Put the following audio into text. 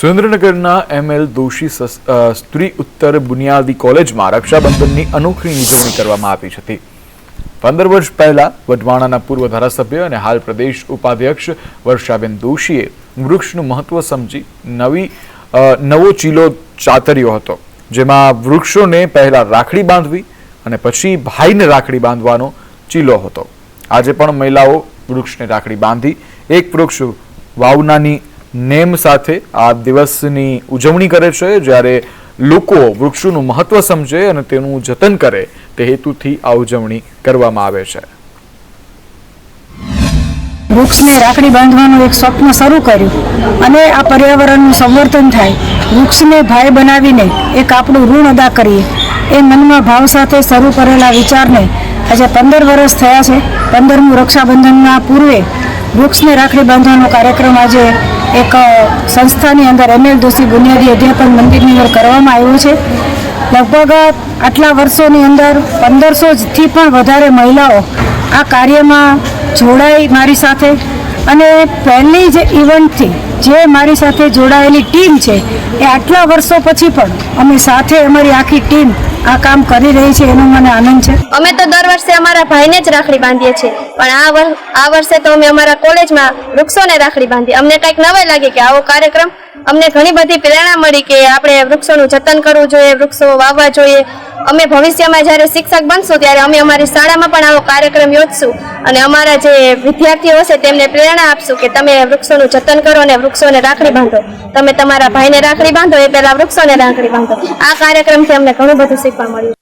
સુરેન્દ્રનગરના એમએલ દોશી સ્ત્રી ઉત્તર બુનિયાદી કોલેજમાં રક્ષાબંધનની અનોખી ઉજવણી કરવામાં આવી હતી. પંદર વર્ષ પહેલા વઢવાણાના પૂર્વ ધારાસભ્ય અને હાલ પ્રદેશ ઉપાધ્યક્ષ વર્ષાબેન દોશીએ વૃક્ષનું મહત્વ સમજી નવી નવો ચીલો ચાતર્યો હતો, જેમાં વૃક્ષોને પહેલા રાખડી બાંધવી અને પછી ભાઈને રાખડી બાંધવાનો ચીલો હતો. આજે પણ મહિલાઓ વૃક્ષને રાખડી બાંધી એક વૃક્ષ વાવનાની નેમ સાથે આ દિવસની ઉજવણી કરે છે, જ્યારે લોકો વૃક્ષોનું મહત્વ સમજે અને તેનું જતન કરે, તે હેતુથી આ ઉજવણી કરવામાં આવે છે. વૃક્ષને રાખડી બાંધવાનું એક સ્વપ્ન શરૂ કર્યું અને આ પર્યાવરણનું સંવર્ધન થાય. વૃક્ષને ભાઈ બનાવીને એક આપણું ઋણ અદા કરીએ. એ મનમાં ભાવ સાથે શરૂ કરેલા વિચારને આજે પંદર વર્ષ થયા છે. પંદરમું રક્ષાબંધનના પૂર્વે વૃક્ષને રાખડી બાંધવાનો કાર્યક્રમ આજે એક સંસ્થાની અંદર એમએલ દોશી બુનિયાદી અધ્યાપન મંદિરની અંદર કરવામાં આવ્યું છે. લગભગ આટલા વર્ષોની અંદર પંદરસોથી પણ વધારે મહિલાઓ આ કાર્યમાં જોડાઈ મારી સાથે. અને પહેલી જ ઇવેન્ટથી જે મારી સાથે જોડાયેલી ટીમ છે, એ આટલા વર્ષો પછી પણ અમે સાથે અમારી આખી ટીમ આ કામ કરી રહી છે, એનો મને આનંદ છે. અમે તો દર વર્ષે અમારા ભાઈને જ રાખડી બાંધીએ છીએ, પણ આ વર્ષ આ વર્ષે તો અમે અમારા કોલેજમાં વૃક્ષોને રાખડી બાંધી. અમને કંઈક નવાઈ લાગે કે આવો કાર્યક્રમ અમને ઘણી બધી પ્રેરણા મળી કે આપણે વૃક્ષોનું જતન કરવું જોઈએ, વૃક્ષો વાવવા જોઈએ. અમે ભવિષ્યમાં જ્યારે શિક્ષક બનશું ત્યારે અમે અમારી શાળામાં પણ આવો કાર્યક્રમ યોજશું અને અમારા જે વિદ્યાર્થીઓ હશે તેમને પ્રેરણા આપશું કે તમે વૃક્ષોનું જતન કરો અને વૃક્ષોને રાખડી બાંધો. તમે તમારા ભાઈને રાખડી બાંધો, એ પહેલાં વૃક્ષોને રાખડી બાંધો. આ કાર્યક્રમથી અમને ઘણું બધું શીખવા મળ્યું.